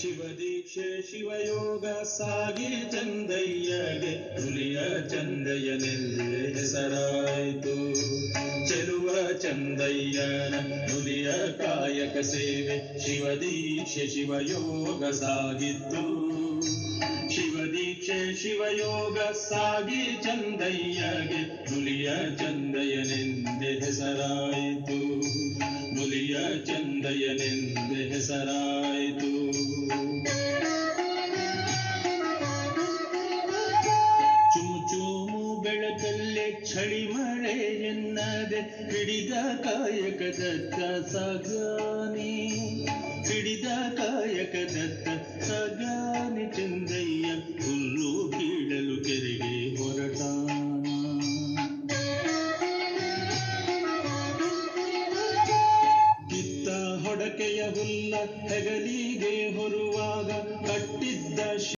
ಶಿವದೀಕ್ಷೆ ಶಿವಯೋಗ ಸಾಗಿ ಚಂದಯ್ಯಗೆ ಹುಲಿಯ ಚಂದಯ್ಯನೆಂದೇ ಹೆಸರಾಯಿತು. ಚೆಲುವ ಚಂದಯ್ಯನ ಹುಲಿಯ ಕಾಯಕ ಸೇವೆ ಶಿವದೀಕ್ಷೆ ಶಿವಯೋಗ ಸಾಗಿತ್ತು. ಶಿವದೀಕ್ಷೆ ಶಿವಯೋಗ ಸಾಗಿ ಚಂದಯ್ಯಗೆ ಹುಲಿಯ ಚಂದಯ್ಯನೆಂದೇ ಹೆಸರಾಯಿತು. ಹುಲಿಯ ಚಂದಯ್ಯನೆಂದೇ ಹೆಸರಾಯಿತು. ಚಳಿ ಮಳೆ ಎನ್ನದೆ ಹಿಡಿದ ಕಾಯಕದತ್ತ ಸಗಾನಿ. ಹಿಡಿದ ಕಾಯಕದತ್ತ ಸಗಾನಿ ಚಂದಯ್ಯ ಹುಲ್ಲು ಕೀಳಲು ಕೆರೆಗೆ ಹೊರಟ ಕಿತ್ತ ಹೊಡಕೆಯ ಹುಲ್ಲ ಹೆಗಲಿಗೆ ಹೊಲ